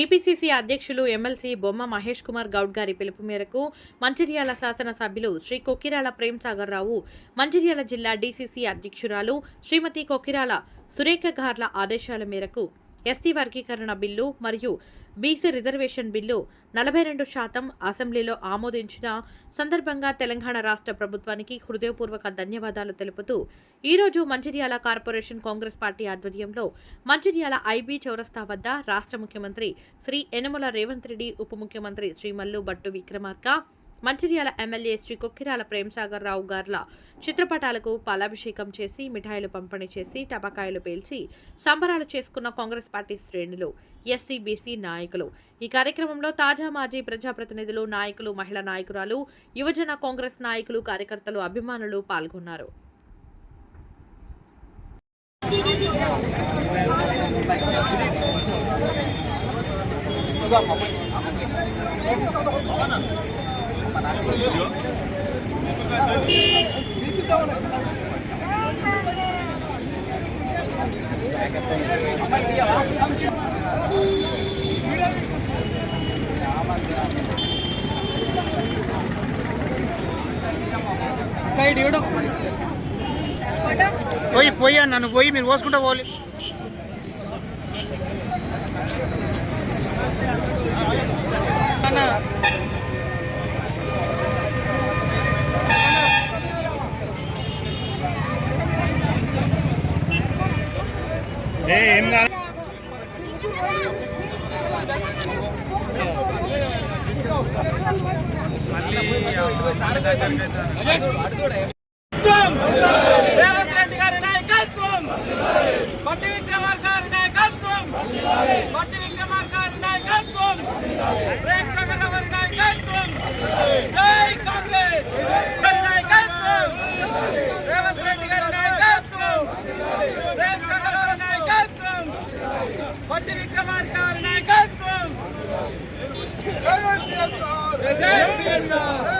TPCC అధ్యక్షులు MLC బొమ్మ మహేష్ కుమార్ గౌడ్ గారి పిలుపు మేరకు మంచిర్యాల శాసనసభ్యులు శ్రీ కొక్కిరాల ప్రేమ్ సాగర్ రావు మంచిర్యాల జిల్లా డీసీసీ అధ్యక్షురాలు శ్రీమతి కొక్కిరాల సురేఖ గార్ల ఆదేశాల మేరకు ఎస్టీ వర్గీకరణ బిల్లు మరియు బీసీ రిజర్వేషన్ బిల్లు నలభై రెండు శాతం అసెంబ్లీలో ఆమోదించిన సందర్భంగా తెలంగాణ రాష్ట్ర ప్రభుత్వానికి హృదయపూర్వక ధన్యవాదాలు తెలుపుతూ ఈరోజు మంచిర్యాల కార్పొరేషన్ కాంగ్రెస్ పార్టీ ఆధ్వర్యంలో మంచిర్యాల ఐబీ చౌరస్తా వద్ద రాష్ట్ర ముఖ్యమంత్రి శ్రీ యనమల రేవంత్ రెడ్డి ఉప ముఖ్యమంత్రి శ్రీ మల్లు భట్టు విక్రమార్క మంచిర్యాల ఎమ్మెల్యే శ్రీ కొక్కిరాల ప్రేమసాగర్ రావు గార్ల చిత్రపటాలకు పాలాభిషేకం చేసి మిఠాయిలు పంపిణీ చేసి టపాకాయలు పేల్చి సంబరాలు చేసుకున్న కాంగ్రెస్ పార్టీ శ్రేణులు ఎస్సీ బీసీ నాయకులు. ఈ కార్యక్రమంలో తాజా మాజీ ప్రజాప్రతినిధులు నాయకులు మహిళా నాయకురాలు యువజన కాంగ్రెస్ నాయకులు కార్యకర్తలు అభిమానులు పాల్గొన్నారు. పోయి పోయి నన్ను పోయి మీరు పోసుకుంటా పోవాలి. అన్న కాదు నాయకత్వం రేవంత్ రెడ్డి గారి నాయకత్వం బట్టి విక్రమార్ గారి నాయకత్వం బట్టి విక్రమార్ గారి నాయకత్వం ప్రేమ్ గారి నాయకత్వం జై కాంగ్రెస్ నాయకత్వం రేవంత్ రెడ్డి గారి నాయకత్వం ప్రేమ్ గారి నాయకత్వం బట్టి విక్రమార్ గారి నాయకత్వం జై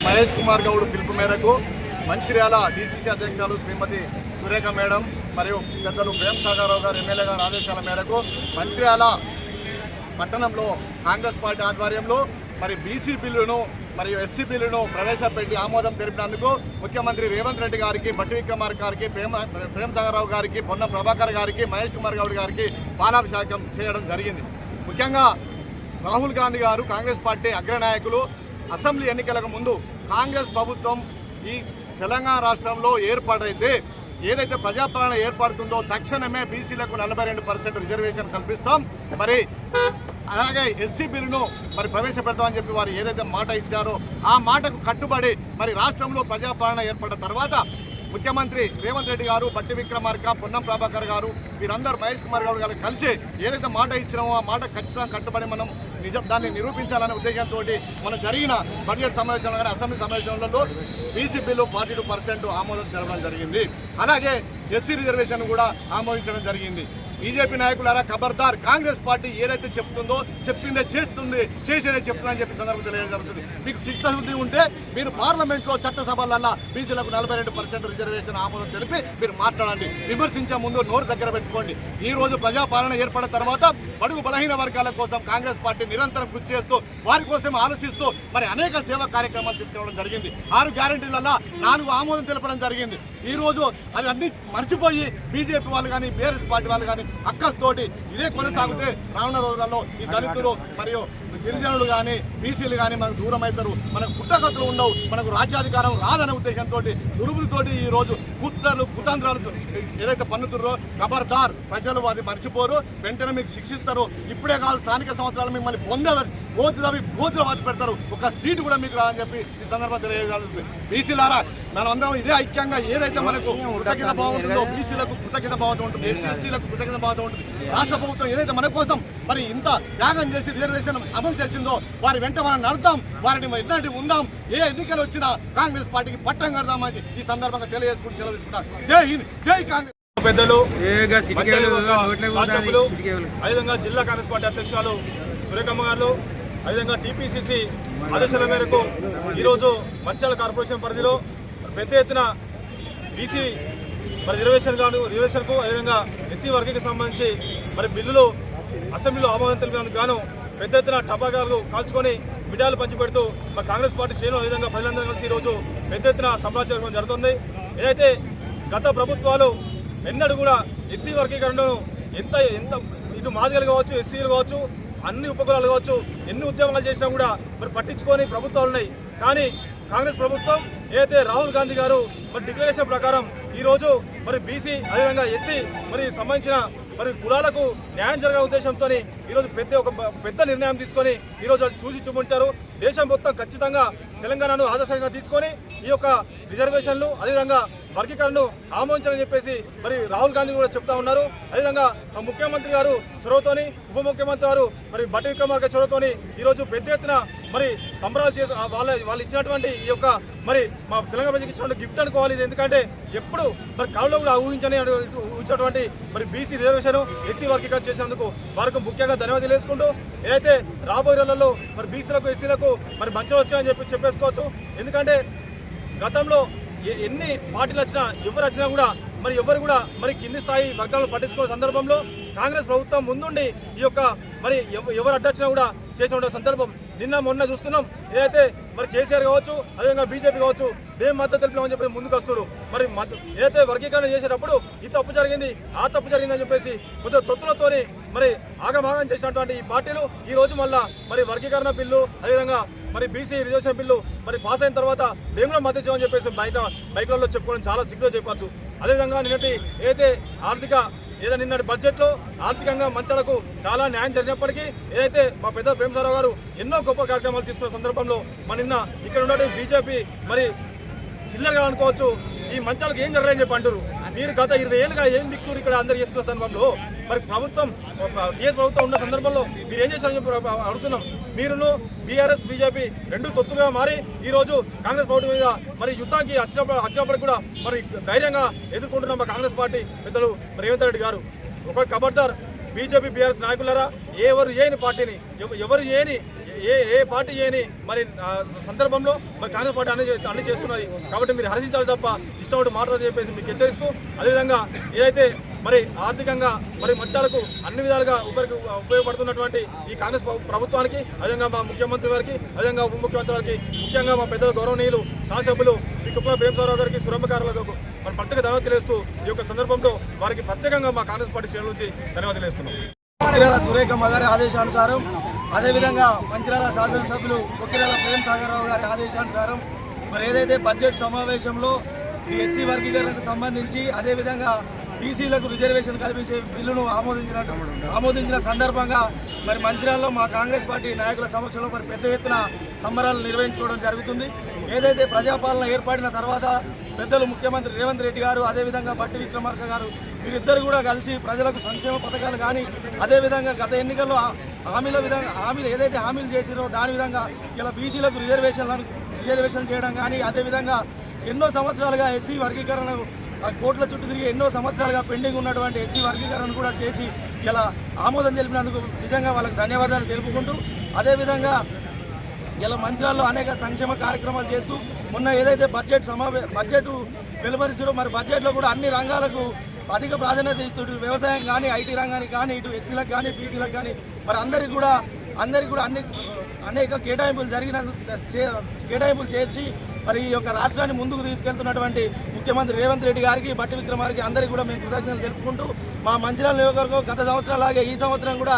మహేష్ కుమార్ గౌడ్ పిలుపు మేరకు మంచిర్యాల డీసీసీ అధ్యక్షులు శ్రీమతి సురేఖ మేడం మరియు పెద్దలు ప్రేమ్ సాగరరావు గారు ఎమ్మెల్యే గారి ఆదేశాల మేరకు మంచిర్యాల పట్టణంలో కాంగ్రెస్ పార్టీ ఆధ్వర్యంలో మరి బీసీ బిల్లును మరియు ఎస్సీ బిల్లును ప్రవేశపెట్టి ఆమోదం తెలిపినందుకు ముఖ్యమంత్రి రేవంత్ రెడ్డి గారికి బట్టి విక్రమార్ గారికి ప్రేమ ప్రేమసాగరరావు గారికి పొన్నం ప్రభాకర్ గారికి మహేష్ కుమార్ గౌడ్ గారికి పాలాభిషేకం చేయడం జరిగింది. ముఖ్యంగా రాహుల్ గాంధీ గారు కాంగ్రెస్ పార్టీ అగ్రనాయకులు. అసెంబ్లీ ఎన్నికలకు ముందు కాంగ్రెస్ ప్రభుత్వం ఈ తెలంగాణ రాష్ట్రంలో ఏర్పాటైతే ఏదైతే ప్రజాపాలన ఏర్పడుతుందో తక్షణమే బీసీలకు నలభై రెండు పర్సెంట్ రిజర్వేషన్ కల్పిస్తాం. మరి అలాగే ఎస్సీ బిల్లును మరి ప్రవేశపెడతామని చెప్పి వారు ఏదైతే మాట ఇచ్చారో ఆ మాటకు కట్టుబడి మరి రాష్ట్రంలో ప్రజాపాలన ఏర్పడిన తర్వాత ముఖ్యమంత్రి రేవంత్ రెడ్డి గారు బట్టి విక్రమార్క పొన్నం ప్రభాకర్ గారు వీరందరూ మహేష్ కుమార్ గౌడ్ గారు కలిసి ఏదైతే మాట ఇచ్చినామో ఆ మాట ఖచ్చితంగా కట్టుబడి మనం నిజం దాన్ని నిరూపించాలనే ఉద్దేశంతో మన జరిగిన బడ్జెట్ సమావేశంలో కానీ అసెంబ్లీ సమావేశంలో BC bill forty two percent ఆమోదం జరగడం జరిగింది. అలాగే ఎస్సీ రిజర్వేషన్ కూడా ఆమోదించడం జరిగింది. బీజేపీ నాయకులారా ఖబర్దార్ కాంగ్రెస్ పార్టీ ఏదైతే చెప్తుందో చెప్పిందే చేస్తుంది చేసేదే చెప్తుందని చెప్పి సందర్భం తెలియడం జరుగుతుంది. మీకు సిద్ధశుద్ధి ఉంటే మీరు పార్లమెంట్లో చట్టసభలల్లో బీసీలకు నలభై రెండు పర్సెంట్ రిజర్వేషన్ ఆమోదం తెలిపి మీరు మాట్లాడండి. విమర్శించే ముందు నోరు దగ్గర పెట్టుకోండి. ఈ రోజు ప్రజాపాలన ఏర్పడిన తర్వాత బడుగు బలహీన వర్గాల కోసం కాంగ్రెస్ పార్టీ నిరంతరం కృషి చేస్తూ వారి కోసం ఆలోచిస్తూ మరి అనేక సేవా కార్యక్రమాలు తీసుకురావడం జరిగింది. ఆరు గ్యారంటీలలో నాలుగు ఆమోదం తెలపడం జరిగింది. ఈ రోజు అది అన్ని మర్చిపోయి బీజేపీ వాళ్ళు కానీ బీఆర్ఎస్ పార్టీ వాళ్ళు కానీ అక్కస్తోటి ఇదే కొనసాగితే రానున్న రోజులలో ఈ దళితులు మరియు గిరిజనులు కానీ బీసీలు కానీ మనకు దూరం అవుతారు మనకు పుట్టగతులు ఉండవు. మనకు రాజ్యాధికారం రాదనే ఉద్దేశంతో దురుపులతోటి ఈ రోజు కుట్రలు కుతంత్రాలు ఏదైతే పన్నుతుర్రో ఖబర్దార్ ప్రజలు అది మర్చిపోరు. వెంటనే మీకు శిక్షిస్తారు. ఇప్పుడే కాదు స్థానిక సంవత్సరాలు మిమ్మల్ని పొందే గోతులు తవ్వి గోతులు వాత పెడతారు. ఒక సీటు కూడా మీకు రాదని చెప్పి ఈ సందర్భంగా తెలియజేయాలి బీసీలారా మనం అందరం ఇదే ఐక్యంగా ఏదైతే మనకు కృతజ్ఞత బాగుంటుందో బీసీలకు కృతజ్ఞత భావం ఉంటుంది ఎస్సీ ఎస్టీలకు కృతజ్ఞత భావం ఉంటుంది. రాష్ట్ర ప్రభుత్వం ఏదైతే మన కోసం మరి ఇంత త్యాగం చేసి రిజర్వేషన్ అమలు చేసిందో వారి వెంట మనం నడుద్దాం వారిని ఎట్లాంటి ఉందాం ఏ ఎన్నికలు వచ్చినా కాంగ్రెస్ పార్టీకి పట్టం కడదామని ఈ సందర్భంగా తెలియజేసుకుంటూ సెలవు తీసుకుంటారు జై హింద్ జై కాంగ్రెస్. పెద్దలు అదేవిధంగా జిల్లా కాంగ్రెస్ పార్టీ అధ్యక్షులు సురేఖమ్మ గారు అదేవిధంగా టీపీసీసీ ఆదేశాల మేరకు ఈరోజు మంచాల కార్పొరేషన్ పరిధిలో పెద్ద ఎత్తున బీసీ మరి రిజర్వేషన్ కాను రిజర్వేషన్కు అదేవిధంగా ఎస్సీ వర్గీకి సంబంధించి మరి బిల్లులు అసెంబ్లీలో ఆమోదం తెలిపినందుకు గాను పెద్ద ఎత్తున టపాకాలు కాల్చుకొని మిఠాయిలు పంచిపెడుతూ మరి కాంగ్రెస్ పార్టీ శ్రేణులు అదేవిధంగా ప్రజలందరూ కలిసి ఈరోజు పెద్ద ఎత్తున సంప్రదించడం జరుగుతుంది. ఏదైతే గత ప్రభుత్వాలు ఎన్నడూ కూడా ఎస్సీ వర్గీకరణను ఎంత ఎంత ఇటు మాదిగలు కావచ్చు ఎస్సీలు కావచ్చు అన్ని ఉపకులాలు కావచ్చు ఎన్ని ఉద్యమాలు చేసినా కూడా మరి పట్టించుకొని ప్రభుత్వాలు ఉన్నాయి. కానీ కాంగ్రెస్ ప్రభుత్వం ఏదైతే రాహుల్ గాంధీ గారు మరి డిక్లరేషన్ ప్రకారం ఈరోజు మరి బీసీ అదేవిధంగా ఎస్సీ మరి సంబంధించిన మరి కులాలకు న్యాయం జరగే ఉద్దేశంతో ఈరోజు పెద్ద ఒక పెద్ద నిర్ణయం తీసుకొని ఈరోజు అది చూసి చూపించారు. దేశం మొత్తం ఖచ్చితంగా తెలంగాణను ఆదర్శంగా తీసుకొని ఈ యొక్క రిజర్వేషన్లు అదేవిధంగా వర్గీకరణను ఆమోదించాలని చెప్పేసి మరి రాహుల్ గాంధీ కూడా చెప్తా ఉన్నారు. అదేవిధంగా ముఖ్యమంత్రి గారు చొరవతోని ఉప ముఖ్యమంత్రి గారు మరి బట్టి విక్రమార్క చొరవతోని ఈరోజు పెద్ద ఎత్తున మరి సంబరాలు చేసి వాళ్ళ వాళ్ళు ఇచ్చినటువంటి ఈ యొక్క మరి మా తెలంగాణ ప్రజలకు ఇచ్చినటువంటి గిఫ్ట్ అనుకోవాలి ఇది. ఎందుకంటే ఎప్పుడు మరి కళలో కూడా ఊహించని ఊహించినటువంటి మరి బీసీ రిజర్వేషన్ ఎస్సీ వర్గీకరణ చేసినందుకు వారికి ముఖ్యంగా ధన్యవాదాలు తెలుసుకుంటూ ఏదైతే రాబోయే రోజులలో మరి బీసీలకు ఎస్సీలకు మరి మంచిగా వచ్చాయని చెప్పి చెప్పేసుకోవచ్చు. ఎందుకంటే గతంలో ఎన్ని పార్టీలు వచ్చినా ఎవరు వచ్చినా కూడా మరి ఎవరు కూడా మరి కింది స్థాయి వర్గాలను పట్టించుకునే సందర్భంలో కాంగ్రెస్ ప్రభుత్వం ముందుండి ఈ యొక్క మరి ఎవ- ఎవరు అడ్డొచ్చినా కూడా చేసిన సందర్భం. నిన్న మొన్న చూస్తున్నాం. ఏదైతే మరి కేసీఆర్ కావచ్చు అదేవిధంగా బీజేపీ కావచ్చు మేము మద్దతు తెలిపామని చెప్పి ముందుకు వస్తారు మరి మద్ద- ఏదైతే వర్గీకరణ చేసేటప్పుడు ఈ తప్పు జరిగింది ఆ తప్పు జరిగిందని చెప్పేసి కొంచెం తొత్తులతోని మరి ఆగమాగం చేసినటువంటి ఈ పార్టీలు ఈ రోజు మళ్ళా మరి వర్గీకరణ బిల్లు అదేవిధంగా మరి బీసీ రిజర్వేషన్ బిల్లు మరి పాస్ అయిన తర్వాత మేము కూడా మద్దతు చెప్పేసి బయట బైక్లలో చెప్పుకోవడం చాలా సిగ్గులో చెప్పచ్చు. అదేవిధంగా నిన్నటి ఏదైతే ఆర్థిక ఏదైనా నిన్నటి బడ్జెట్లో ఆర్థికంగా మంచాలకు చాలా న్యాయం జరిగినప్పటికీ ఏదైతే మా పెద్ద ప్రేమసారావు గారు ఎన్నో గొప్ప కార్యక్రమాలు తీసుకున్న సందర్భంలో మన నిన్న ఇక్కడ ఉన్నటువంటి బీజేపీ మరి చిల్లరగా అనుకోవచ్చు ఈ మంచాలకు ఏం జరగలేని చెప్పి అంటారు మీరు గత ఇరవై ఏళ్ళుగా ఏం దిక్కురు ఇక్కడ అందరు చేసుకున్న సందర్భంలో మరి ప్రభుత్వం టీఎస్ ప్రభుత్వం ఉన్న సందర్భంలో మీరు ఏం చేశారని చెప్పి అడుగుతున్నాం. మీరును బీఆర్ఎస్ బీజేపీ రెండు తొత్తులుగా మారి ఈరోజు కాంగ్రెస్ ప్రభుత్వం మీద మరి యుద్ధానికి వచ్చినప్పుడు వచ్చినప్పుడు కూడా మరి ధైర్యంగా ఎదుర్కొంటున్నాం మా కాంగ్రెస్ పార్టీ పెద్దలు రేవంత్ రెడ్డి గారు. ఒక కబడ్దార్ బీజేపీ బీఆర్ఎస్ నాయకులారా ఎవరు ఏని పార్టీని ఎవరు ఏని ఏ ఏ పార్టీ చేయని మరి సందర్భంలో మరి కాంగ్రెస్ పార్టీ అన్ని అన్ని చేస్తున్నది. కాబట్టి మీరు హర్షించాలి తప్ప ఇష్టం ఒకటి చెప్పేసి మీకు హెచ్చరిస్తూ అదేవిధంగా ఏదైతే మరి ఆర్థికంగా మరి మత్స్యాలకు అన్ని విధాలుగా ఉపరికి ఉపయోగపడుతున్నటువంటి ఈ కాంగ్రెస్ ప్రభుత్వానికి అదేవిధంగా మా ముఖ్యమంత్రి వారికి అదేవిధంగా ఉప ముఖ్యమంత్రి గారికి ముఖ్యంగా మా పెద్దల గౌరవనీయులు శాసభ్యులు శ్రీ కుప్పల ప్రేమసారావు గారికి సురంభకారులకు మరి ప్రత్యేక ధన్యవాదాలు తెలియస్తూ ఈ యొక్క సందర్భంలో వారికి ప్రత్యేకంగా మా కాంగ్రెస్ పార్టీ శ్రేణుల నుంచి ధన్యవాదాలు తెలియస్తున్నాం సురేఖ గారి ఆదేశానుసారం అదేవిధంగా మంచిర్యాల శాసనసభ్యులు కొక్కిరాల ప్రేమ్ సాగర్రావు గారి ఆదేశానుసారం మరి ఏదైతే బడ్జెట్ సమావేశంలో ఈ ఎస్సీ వర్గీకరణకు సంబంధించి అదేవిధంగా బీసీలకు రిజర్వేషన్ కల్పించే బిల్లును ఆమోదించిన ఆమోదించిన సందర్భంగా మరి మంచిర్యాలలో మా కాంగ్రెస్ పార్టీ నాయకుల సమక్షంలో మరి పెద్ద ఎత్తున సంబరాలు నిర్వహించుకోవడం జరుగుతుంది. ఏదైతే ప్రజాపాలన ఏర్పడిన తర్వాత పెద్దలు ముఖ్యమంత్రి రేవంత్ రెడ్డి గారు అదేవిధంగా బట్టి విక్రమార్క గారు వీరిద్దరు కూడా కలిసి ప్రజలకు సంక్షేమ పథకాలు కానీ అదేవిధంగా గత ఎన్నికల్లో హామీల విధంగా హామీలు ఏదైతే హామీలు చేసిరో దాని విధంగా ఇలా బీసీలకు రిజర్వేషన్లను రిజర్వేషన్ చేయడం కానీ అదేవిధంగా ఎన్నో సంవత్సరాలుగా ఎస్సీ వర్గీకరణ కోట్ల చుట్టూ తిరిగి ఎన్నో సంవత్సరాలుగా పెండింగ్ ఉన్నటువంటి ఎస్సీ వర్గీకరణ కూడా చేసి ఇలా ఆమోదం తెలిపినందుకు నిజంగా వాళ్ళకి ధన్యవాదాలు తెలుపుకుంటూ అదేవిధంగా ఇలా మంచిర్యాలలో అనేక సంక్షేమ కార్యక్రమాలు చేస్తూ మొన్న ఏదైతే బడ్జెట్ సమావే బడ్జెట్ వెలువరించారో మరి బడ్జెట్లో కూడా అన్ని రంగాలకు అధిక ప్రాధాన్యత ఇస్తూ వ్యవసాయం కానీ ఐటీ రంగానికి కానీ ఇటు ఎస్సీలకు కానీ బీసీలకు కానీ మరి అందరికి కూడా అందరికి కూడా అన్ని అనేక కేటాయింపులు జరిగిన చే- కేటాయింపులు చేర్చి మరి ఈ యొక్క రాష్ట్రాన్ని ముందుకు తీసుకెళ్తున్నటువంటి ముఖ్యమంత్రి రేవంత్ రెడ్డి గారికి బట్టి విక్రమార్కి అందరికీ కూడా మేము కృతజ్ఞతలు తెలుపుకుంటూ మా మంచిర్యాల నియోజకవర్గం గత సంవత్సరాలాగే ఈ సంవత్సరం కూడా